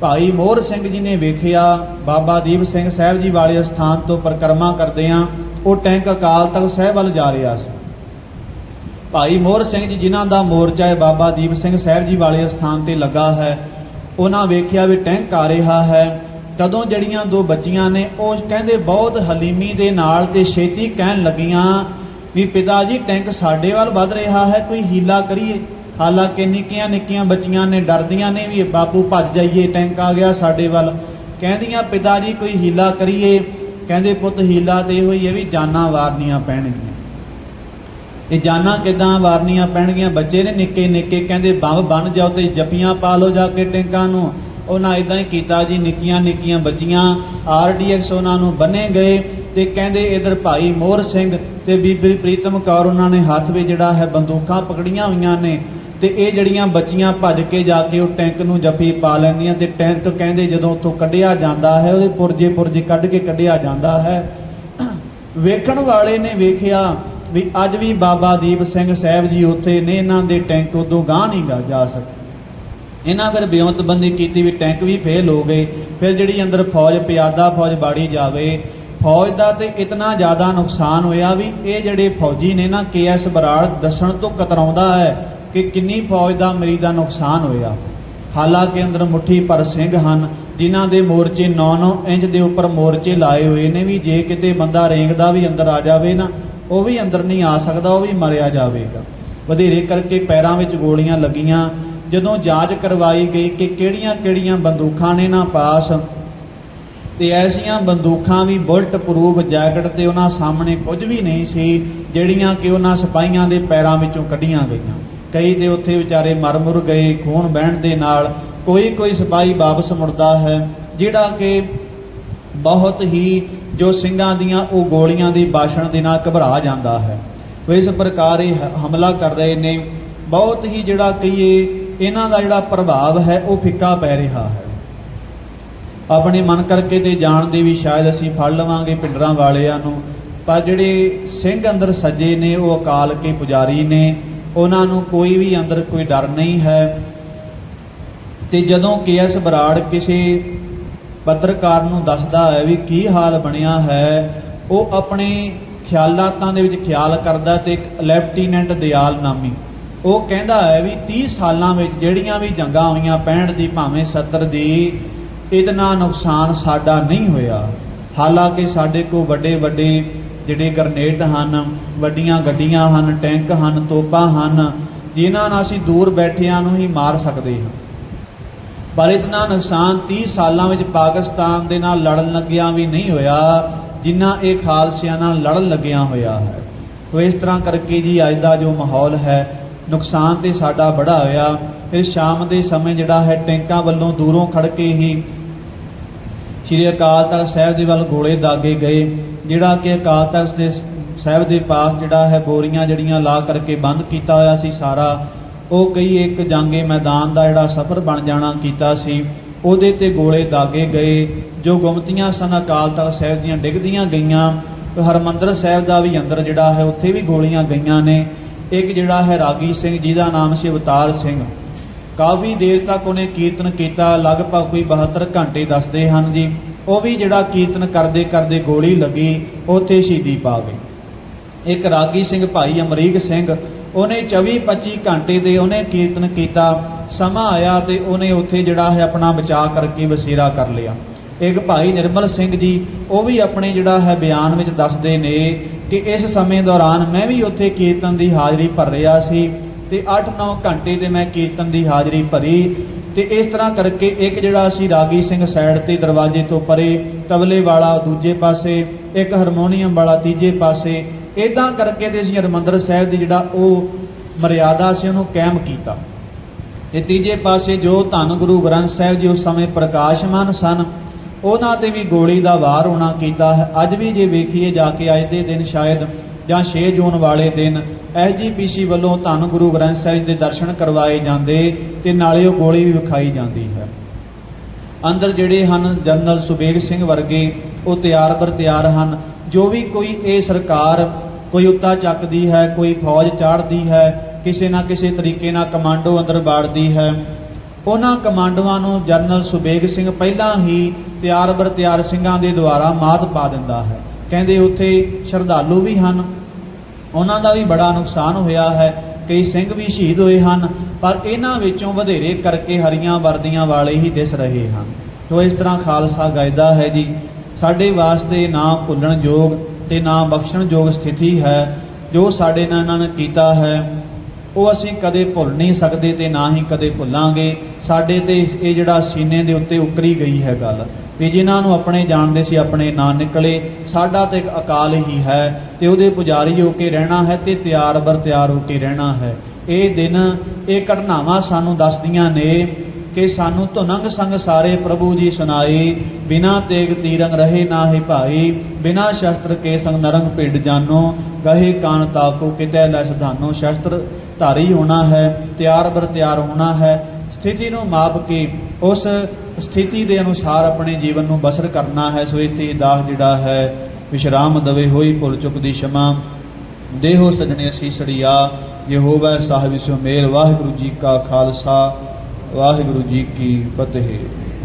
ਭਾਈ ਮੋਹਰ ਸਿੰਘ ਜੀ ਨੇ ਵੇਖਿਆ, ਬਾਬਾ ਦੀਪ ਸਿੰਘ ਸਾਹਿਬ ਜੀ ਵਾਲੇ ਸਥਾਨ ਤੋਂ ਪਰਿਕਰਮਾ ਕਰਦਿਆਂ ਉਹ ਟੈਂਕ ਅਕਾਲ ਤਖਤ ਸਾਹਿਬ ਵੱਲ ਜਾ ਰਿਹਾ ਸੀ। ਭਾਈ ਮੋਹਰ ਸਿੰਘ ਜੀ ਜਿਨ੍ਹਾਂ ਦਾ ਮੋਰਚਾ ਹੈ, ਬਾਬਾ ਦੀਪ ਸਿੰਘ ਸਾਹਿਬ ਜੀ ਵਾਲੇ ਸਥਾਨ ਤੇ ਲੱਗਾ ਹੈ, ਉਹਨਾਂ ਵੇਖਿਆ ਵੀ ਟੈਂਕ ਆ ਰਿਹਾ ਹੈ। ਤਦੋਂ ਜਿਹੜੀਆਂ ਦੋ ਬੱਚੀਆਂ ਨੇ, ਉਹ ਕਹਿੰਦੇ, ਬਹੁਤ ਹਲੀਮੀ ਦੇ ਨਾਲ ਤੇ ਛੇਤੀ ਕਹਿਣ ਲੱਗੀਆਂ ਵੀ ਪਿਤਾ ਜੀ, ਟੈਂਕ ਸਾਡੇ ਵੱਲ ਵੱਧ ਰਿਹਾ ਹੈ, ਕੋਈ ਹੀਲਾ ਕਰੀਏ। ਹਾਲਾਂਕਿ ਨਿੱਕੀਆਂ ਨਿੱਕੀਆਂ ਬੱਚੀਆਂ ਨੇ, ਡਰਦੀਆਂ ਨੇ ਵੀ, ਬਾਪੂ ਭੱਜ ਜਾਈਏ, ਟੈਂਕ ਆ ਗਿਆ ਸਾਡੇ ਵੱਲ। ਕਹਿੰਦੀਆਂ, ਪਿਤਾ ਜੀ, ਕੋਈ ਹੀਲਾ ਕਰੀਏ? ਕਹਿੰਦੇ, ਪੁੱਤ, ਹੀਲਾ ਤੇ ਇਹੋ ਹੈ ਵੀ ਜਾਨਾਂ ਵਾਰਨੀਆਂ ਪੈਣਗੀਆਂ। ਇਹ ਜਾਨਾਂ ਕਿਦਾਂ ਵਾਰਨੀਆਂ ਪੈਣਗੀਆਂ? ਬੱਚੇ ਨੇ ਨਿੱਕੇ ਨਿੱਕੇ ਕਹਿੰਦੇ, ਬੰਬ ਬਣ ਜਾਓ ਤੇ ਜੱਫੀਆਂ ਪਾ ਲਓ ਜਾ ਕੇ ਟੈਂਕਾਂ ਨੂੰ। ਉਹਨਾਂ ਇਦਾਂ ਹੀ ਕੀਤਾ ਜੀ, ਨਿੱਕੀਆਂ ਨਿੱਕੀਆਂ ਬੱਚੀਆਂ ਆਰਡੀਐਕਸ ਉਹਨਾਂ ਨੂੰ ਬੰਨੇ ਗਏ ਤੇ ਕਹਿੰਦੇ ਇਧਰ ਭਾਈ ਮੋਹਰ ਸਿੰਘ ਤੇ ਬੀਬੀ ਪ੍ਰੀਤਮ ਕੌਰ ਉਹਨਾਂ ਨੇ ਹੱਥ ਵਿੱਚ ਜਿਹੜਾ ਹੈ ਬੰਦੂਕਾਂ ਪਕੜੀਆਂ ਹੋਈਆਂ ਨੇ ਤੇ ਇਹ ਜਿਹੜੀਆਂ ਬੱਚੀਆਂ ਭੱਜ ਕੇ ਜਾ ਕੇ ਉਹ ਟੈਂਕ ਨੂੰ ਜੱਫੀ ਪਾ ਲੈਂਦੀਆਂ ਤੇ ਟੈਂਕ ਕਹਿੰਦੇ ਜਦੋਂ ਉੱਥੋਂ ਕੱਢਿਆ ਜਾਂਦਾ ਹੈ, ਉਹਦੇ ਪੁਰਜੇ ਪੁਰਜੇ ਕੱਢ ਕੇ ਕੱਢਿਆ ਜਾਂਦਾ ਹੈ। ਵੇਖਣ ਵਾਲੇ ਨੇ ਵੇਖਿਆ ਵੀ ਅੱਜ ਵੀ ਬਾਬਾ ਦੀਪ ਸਿੰਘ ਸਾਹਿਬ ਜੀ ਉੱਥੇ ਨੇ, ਇਹਨਾਂ ਦੇ ਟੈਂਕ ਉਦੋਂ ਗਾਹ ਨਹੀਂ ਗਾ ਜਾ ਸਕੇ। ਇਹਨਾਂ ਫਿਰ ਬੇਅੰਤਬੰਦੀ ਕੀਤੀ ਵੀ ਟੈਂਕ ਵੀ ਫੇਲ ਹੋ ਗਏ, ਫਿਰ ਜਿਹੜੀ ਅੰਦਰ ਫੌਜ, ਪਿਆਦਾ ਫੌਜ ਬਾੜੀ ਜਾਵੇ, ਫੌਜ ਦਾ ਤੇ ਇਤਨਾ ਜ਼ਿਆਦਾ ਨੁਕਸਾਨ ਹੋਇਆ ਵੀ ਇਹ ਜਿਹੜੇ ਫੌਜੀ ਨੇ ਨਾ ਕੇਐਸ ਬਰਾੜ ਦੱਸਣ ਤੋਂ ਕਤਰਾਉਂਦਾ ਹੈ ਕਿ ਕਿੰਨੀ ਫੌਜ ਦਾ ਮੇਰੀ ਦਾ ਨੁਕਸਾਨ ਹੋਇਆ। ਹਾਲਾਂਕਿ ਅੰਦਰ ਮੁੱਠੀ ਪਰ ਸਿੰਘ ਹਨ, ਜਿਨ੍ਹਾਂ ਦੇ ਮੋਰਚੇ 9-9 ਇੰਚ ਦੇ ਉੱਪਰ ਮੋਰਚੇ ਲਾਏ ਹੋਏ ਨੇ ਵੀ ਜੇ ਕਿਤੇ ਬੰਦਾ ਰੇਂਗਦਾ ਵੀ ਅੰਦਰ ਆ ਜਾਵੇ ਨਾ, ਉਹ ਵੀ ਅੰਦਰ ਨਹੀਂ ਆ ਸਕਦਾ, ਉਹ ਵੀ ਮਰਿਆ ਜਾਵੇਗਾ। ਵਧੇਰੇ ਕਰਕੇ ਪੈਰਾਂ ਵਿੱਚ ਗੋਲੀਆਂ ਲੱਗੀਆਂ ਜਦੋਂ ਜਾਂਚ ਕਰਵਾਈ ਗਈ ਕਿ ਕਿਹੜੀਆਂ-ਕਿਹੜੀਆਂ ਬੰਦੂਕਾਂ ਨੇ ਨਾ ਪਾਸ, ਤੇ ਐਸੀਆਂ ਬੰਦੂਕਾਂ ਵੀ ਬੁਲਟ ਪ੍ਰੂਫ ਜੈਕਟ ਤੇ ਉਹਨਾਂ ਸਾਹਮਣੇ ਕੁਝ ਵੀ ਨਹੀਂ ਸੀ, ਜਿਹੜੀਆਂ ਕਿ ਉਹਨਾਂ ਸਿਪਾਹੀਆਂ ਦੇ ਪੈਰਾਂ ਵਿੱਚੋਂ ਕੱਢੀਆਂ ਗਈਆਂ। ਕਈ ਤੇ ਉੱਥੇ ਵਿਚਾਰੇ ਮਰ ਮੁਰ ਗਏ, ਖੂਨ ਬਹਿਣ ਦੇ ਨਾਲ ਕੋਈ ਕੋਈ ਸਿਪਾਹੀ ਵਾਪਸ ਮੁੜਦਾ ਹੈ, ਜਿਹੜਾ ਕਿ ਬਹੁਤ ਹੀ ਜੋ ਸਿੰਘਾਂ ਦੀਆਂ ਉਹ ਗੋਲੀਆਂ ਦੇ ਬਾਸ਼ਣ ਦੇ ਨਾਲ ਘਬਰਾ ਜਾਂਦਾ ਹੈ। ਇਸ ਪ੍ਰਕਾਰ ਇਹ ਹ- ਹਮਲਾ ਕਰ ਰਹੇ ਨੇ। ਬਹੁਤ ਹੀ ਜਿਹੜਾ ਕਹੀਏ ਇਹਨਾਂ ਦਾ ਜਿਹੜਾ ਪ੍ਰਭਾਵ ਹੈ, ਉਹ ਫਿੱਕਾ ਪੈ ਰਿਹਾ ਹੈ। ਆਪਣੇ ਮਨ ਕਰਕੇ ਤੇ ਜਾਣਦੇ ਵੀ ਸ਼ਾਇਦ ਅਸੀਂ ਫੜ ਲਵਾਂਗੇ ਪਿੰਡਰਾਂ ਵਾਲਿਆਂ ਨੂੰ, ਪਰ ਜਿਹੜੇ ਸਿੰਘ ਅੰਦਰ ਸੱਜੇ ਨੇ, ਉਹ ਅਕਾਲ ਕੇ ਪੁਜਾਰੀ ਨੇ, ਉਹਨਾਂ ਨੂੰ ਕੋਈ ਵੀ ਅੰਦਰ ਕੋਈ ਡਰ ਨਹੀਂ ਹੈ। ਤੇ ਜਦੋਂ ਕੇਐਸ ਬਰਾੜ ਕਿਸੇ ਪੱਤਰਕਾਰ ਨੂੰ ਦੱਸਦਾ ਹੈ ਵੀ ਕੀ ਹਾਲ ਬਣਿਆ ਹੈ, ਉਹ ਆਪਣੇ ਖਿਆਲਾਤਾਂ ਦੇ ਵਿੱਚ ਖਿਆਲ ਕਰਦਾ ਤੇ ਇੱਕ ਲੈਫਟੀਨੈਂਟ ਦਿਆਲ ਨਾਮੀ ਉਹ ਕਹਿੰਦਾ ਹੈ ਵੀ 30 ਸਾਲਾਂ ਵਿੱਚ ਜਿਹੜੀਆਂ ਵੀ ਜੰਗਾਂ ਹੋਈਆਂ 65 ਦੀ, ਭਾਵੇਂ 70 ਦੀ, ਇਤਨਾ ਨੁਕਸਾਨ ਸਾਡਾ ਨਹੀਂ ਹੋਇਆ। ਹਾਲਾਂਕਿ ਸਾਡੇ ਕੋਲ ਵੱਡੇ ਵੱਡੇ ਜਿਹੜੇ ਗਰਨੇਟ ਹਨ, ਵੱਡੀਆਂ ਗੱਡੀਆਂ ਹਨ, ਟੈਂਕ ਹਨ, ਤੋਪਾਂ ਹਨ, ਜਿਨ੍ਹਾਂ ਨਾਲ ਅਸੀਂ ਦੂਰ ਬੈਠਿਆਂ ਨੂੰ ਹੀ ਮਾਰ ਸਕਦੇ ਹਾਂ। ਪਰ ਇਤਨਾ ਨੁਕਸਾਨ 30 ਸਾਲਾਂ ਵਿੱਚ ਪਾਕਿਸਤਾਨ ਦੇ ਨਾਲ ਲੜਨ ਲੱਗਿਆ ਵੀ ਨਹੀਂ ਹੋਇਆ, ਜਿੰਨਾ ਇਹ ਖਾਲਸਿਆਂ ਨਾਲ ਲੜਨ ਲੱਗਿਆ ਹੋਇਆ ਹੈ। ਤੋ ਇਸ ਤਰ੍ਹਾਂ ਕਰਕੇ ਜੀ ਅੱਜ ਦਾ ਜੋ ਮਾਹੌਲ ਹੈ ਨੁਕਸਾਨ ਤੇ ਸਾਡਾ ਬੜਾ ਹੋਇਆ। ਫਿਰ ਸ਼ਾਮ ਦੇ ਸਮੇਂ ਜਿਹੜਾ ਹੈ, ਟੈਂਕਾਂ ਵੱਲੋਂ ਦੂਰੋਂ ਖੜ ਕੇ ਹੀ ਸ਼੍ਰੀ ਅਕਾਲ ਤਖਤ ਸਾਹਿਬ ਦੇ ਵੱਲ ਗੋਲੇ ਦਾਗੇ ਗਏ, ਜਿਹੜਾ ਕਿ ਅਕਾਲ ਤਖਤ ਦੇ ਸਾਹਿਬ ਦੇ ਪਾਸ ਜਿਹੜਾ ਹੈ, ਬੋਰੀਆਂ ਜਿਹੜੀਆਂ ਲਾ ਕਰਕੇ ਬੰਦ ਕੀਤਾ ਹੋਇਆ ਸੀ ਸਾਰਾ, ਉਹ ਕਈ ਇੱਕ ਜਾਂਗੇ ਮੈਦਾਨ ਦਾ ਜਿਹੜਾ ਸਫ਼ਰ ਬਣ ਜਾਣਾ ਕੀਤਾ ਸੀ, ਉਹਦੇ ਤੇ ਗੋਲੇ ਦਾਗੇ ਗਏ, ਜੋ ਗੁੰਮਤੀਆਂ ਸਨ ਅਕਾਲ ਤਖਤ ਸਾਹਿਬ ਦੀਆਂ, ਡਿੱਗਦੀਆਂ ਗਈਆਂ। ਤੇ ਹਰਮੰਦਰ ਸਾਹਿਬ ਦਾ ਵੀ ਅੰਦਰ ਜਿਹੜਾ ਹੈ, ਉੱਥੇ ਵੀ ਗੋਲੀਆਂ ਗਈਆਂ ਨੇ। ਇੱਕ ਜਿਹੜਾ ਹੈ ਰਾਗੀ ਸਿੰਘ, ਜਿਹਦਾ ਨਾਮ ਸੀ ਅਵਤਾਰ ਸਿੰਘ। ਕਾਫੀ ਦੇਰ ਤੱਕ ਉਹਨੇ ਕੀਰਤਨ ਕੀਤਾ, ਲਗਭਗ ਕੋਈ 72 ਘੰਟੇ ਦੱਸਦੇ ਹਨ ਜੀ। ਉਹ ਵੀ ਜਿਹੜਾ ਕੀਰਤਨ ਕਰਦੇ ਕਰਦੇ ਗੋਲੀ ਲੱਗੀ, ਉੱਥੇ ਸ਼ਹੀਦੀ ਪਾ ਗਈ। ਇੱਕ ਰਾਗੀ ਸਿੰਘ ਭਾਈ ਅਮਰੀਕ ਸਿੰਘ, ਉਹਨੇ 24 25 ਘੰਟੇ ਦੇ ਉਹਨੇ ਕੀਰਤਨ ਕੀਤਾ। ਸਮਾਂ ਆਇਆ ਤੇ ਉਹਨੇ ਉੱਥੇ ਜਿਹੜਾ ਹੈ ਆਪਣਾ ਬਚਾਅ ਕਰਕੇ ਵਸੇਰਾ ਕਰ ਲਿਆ। ਇੱਕ ਭਾਈ ਨਿਰਮਲ ਸਿੰਘ ਜੀ, ਉਹ ਵੀ ਆਪਣੇ ਜਿਹੜਾ ਹੈ ਬਿਆਨ ਵਿੱਚ ਦੱਸਦੇ ਨੇ ਕਿ ਇਸ ਸਮੇਂ ਦੌਰਾਨ ਮੈਂ ਵੀ ਉੱਥੇ ਕੀਰਤਨ ਦੀ ਹਾਜ਼ਰੀ ਭਰ ਰਿਹਾ ਸੀ ਤੇ 8-9 ਘੰਟੇ ਤੇ ਮੈਂ ਕੀਰਤਨ ਦੀ ਹਾਜ਼ਰੀ ਭਰੀ ਤੇ ਇਸ ਤਰ੍ਹਾਂ ਕਰਕੇ ਇੱਕ ਜਿਹੜਾ ਸੀ ਰਾਗੀ ਸਿੰਘ ਸਾਈਡ ਤੇ ਦਰਵਾਜ਼ੇ ਤੋਂ ਪਰੇ ਤਬਲੇ ਵਾਲਾ ਦੂਜੇ ਪਾਸੇ, ਇੱਕ ਹਾਰਮੋਨੀਅਮ ਵਾਲਾ ਤੀਜੇ ਪਾਸੇ ਇਦਾਂ ਕਰਕੇ ਤੇ ਅਸੀਂ ਹਰਮੰਦਰ ਸਾਹਿਬ ਦੀ ਜਿਹੜਾ ਉਹ ਮਰਿਆਦਾ ਸੀ ਉਹਨੂੰ ਕਾਇਮ ਕੀਤਾ। ਤੇ ਤੀਜੇ ਪਾਸੇ ਜੋ ਧੰਨ ਗੁਰੂ ਗ੍ਰੰਥ ਸਾਹਿਬ ਜੀ ਉਸ ਸਮੇਂ ਪ੍ਰਕਾਸ਼ਮਾਨ ਸਨ ਉਹਨਾਂ ਤੇ ਵੀ ਗੋਲੀ ਦਾ ਵਾਰ ਹੋਣਾ ਕੀਤਾ ਹੈ। ਅੱਜ ਵੀ ਜੇ ਵੇਖੀਏ ਜਾ ਕੇ ਅੱਜ ਦੇ ਦਿਨ ਸ਼ਾਇਦ, ਜਾਂ 6 ਜੂਨ ਵਾਲੇ ਦਿਨ ਐਸਜੀਪੀਸੀ ਵੱਲੋਂ ਧੰਨ ਗੁਰੂ ਗ੍ਰੰਥ ਸਾਹਿਬ ਦੇ ਦਰਸ਼ਨ ਕਰਵਾਏ ਜਾਂਦੇ ਤੇ ਨਾਲੇ ਉਹ ਗੋਲੀ ਵੀ ਵਿਖਾਈ ਜਾਂਦੀ ਹੈ। ਅੰਦਰ ਜਿਹੜੇ ਹਨ ਜਨਰਲ ਸੁਬੇਗ ਸਿੰਘ ਵਰਗੇ, ਉਹ ਤਿਆਰ ਬਰ ਤਿਆਰ ਹਨ। ਜੋ ਵੀ ਕੋਈ ਇਹ ਸਰਕਾਰ ਕੋਈ ਉੱਤਾ ਚੱਕਦੀ ਹੈ, ਕੋਈ ਫੌਜ ਚਾੜਦੀ ਹੈ, ਕਿਸੇ ਨਾ ਕਿਸੇ ਤਰੀਕੇ ਨਾਲ ਕਮਾਂਡੋ ਅੰਦਰ ਬਾੜਦੀ ਹੈ ਉਹਨਾਂ ਕਮਾਂਡੋਆਂ ਨੂੰ ਜਨਰਲ ਸੁਬੇਗ ਸਿੰਘ ਪਹਿਲਾਂ ਹੀ ਤਿਆਰ ਬਰ ਤਿਆਰ ਸਿੰਘਾਂ ਦੇ ਦੁਆਰਾ ਮਾਤ ਪਾ ਦਿੰਦਾ ਹੈ। ਕਹਿੰਦੇ ਉੱਥੇ ਸ਼ਰਧਾਲੂ ਵੀ ਹਨ। ਉਹਨਾਂ ਦਾ ਵੀ ਬੜਾ ਨੁਕਸਾਨ ਹੋਇਆ ਹੈ। ਕਈ ਸਿੰਘ ਵੀ ਸ਼ਹੀਦ ਹੋਏ ਹਨ, ਪਰ ਇਹਨਾਂ ਵਿੱਚੋਂ ਵਧੇਰੇ ਕਰਕੇ ਹਰੀਆਂ ਵਰਦੀਆਂ ਵਾਲੇ ਹੀ ਦਿਸ ਰਹੇ ਹਨ। ਜੋ ਇਸ ਤਰ੍ਹਾਂ ਖਾਲਸਾ ਗਾਇਦਾ ਹੈ ਜੀ। ਸਾਡੇ ਵਾਸਤੇ ਨਾ ਭੁੱਲਣ ਯੋਗ ਤੇ ਨਾ ਬਖਸ਼ਣ ਯੋਗ ਸਥਿਤੀ ਹੈ। ਜੋ ਸਾਡੇ ਨਾਲ ਇਹਨਾਂ ਨੇ ਕੀਤਾ ਹੈ ਉਹ ਅਸੀਂ ਕਦੇ ਭੁੱਲ ਨਹੀਂ ਸਕਦੇ ਤੇ ਨਾ ਹੀ ਕਦੇ ਭੁੱਲਾਂਗੇ। ਸਾਡੇ ਤੇ ਇਹ ਜਿਹੜਾ ਸੀਨੇ ਦੇ ਉੱਤੇ ਉਕਰੀ ਗਈ ਹੈ ਗੱਲ ਵੀ ਜਿਨ੍ਹਾਂ ਨੂੰ ਆਪਣੇ ਜਾਣਦੇ ਸੀ, ਆਪਣੇ ਨਾਂ ਨਿਕਲੇ, ਸਾਡਾ ਤੇ ਇੱਕ ਅਕਾਲ ਹੀ ਹੈ ਤੇ ਉਹਦੇ ਪੁਜਾਰੀ ਹੋ ਕੇ ਰਹਿਣਾ ਹੈ ਤੇ ਤਿਆਰ ਬਰ ਤਿਆਰ ਹੋ ਕੇ ਰਹਿਣਾ ਹੈ। ਇਹ ਦਿਨ, ਇਹ ਘਟਨਾਵਾਂ ਸਾਨੂੰ ਦੱਸਦੀਆਂ ਨੇ ਕਿ ਸਾਨੂੰ ਧੁਨੰਗ ਸੰਗ ਸਾਰੇ ਪ੍ਰਭੂ ਜੀ ਸੁਨਾਈ ਬਿਨਾ ਤੇਗ ਤੀਰੰਗ ਰਹੇ ਨਾ ਨਾਹੀ ਭਾਈ ਬਿਨਾ ਸ਼ਸਤਰ ਕੇ ਸੰਗ ਨਰੰਗ ਪਿੰਡ ਜਾਨੋ, ਗਹੇ ਕਾਨ ਤਾਕੋ ਕਿਤੇ ਲੈ ਸਧਾਨੋ ਸ਼ਸਤਰ ਧਾਰੀ ਹੋਣਾ ਹੈ, ਤਿਆਰ ਬਰ ਤਿਆਰ ਹੋਣਾ ਹੈ। ਸਥਿਤੀ ਨੂੰ ਮਾਪ ਕੇ ਉਸ ਸਥਿਤੀ ਦੇ ਅਨੁਸਾਰ ਆਪਣੇ ਜੀਵਨ ਨੂੰ ਬਸਰ ਕਰਨਾ ਹੈ। ਸੋ ਇੱਥੇ ਦਾਸ ਜਿਹੜਾ ਹੈ, ਵਿਸ਼ਰਾਮ ਦਵੇ ਹੋਈ ਭੁੱਲ ਚੁੱਕ ਦੀ ਸ਼ਮਾ। ਦੇਹੋ ਸਜਣੇ ਸੀਸੜੀਆ ਯਹੋਵਾ ਸਾਹਿਬ ਵਿਸੋ ਮੇਲ। ਵਾਹਿਗੁਰੂ ਜੀ ਕਾ ਖਾਲਸਾ, ਵਾਹਿਗੁਰੂ ਜੀ ਕੀ ਫਤਿਹ।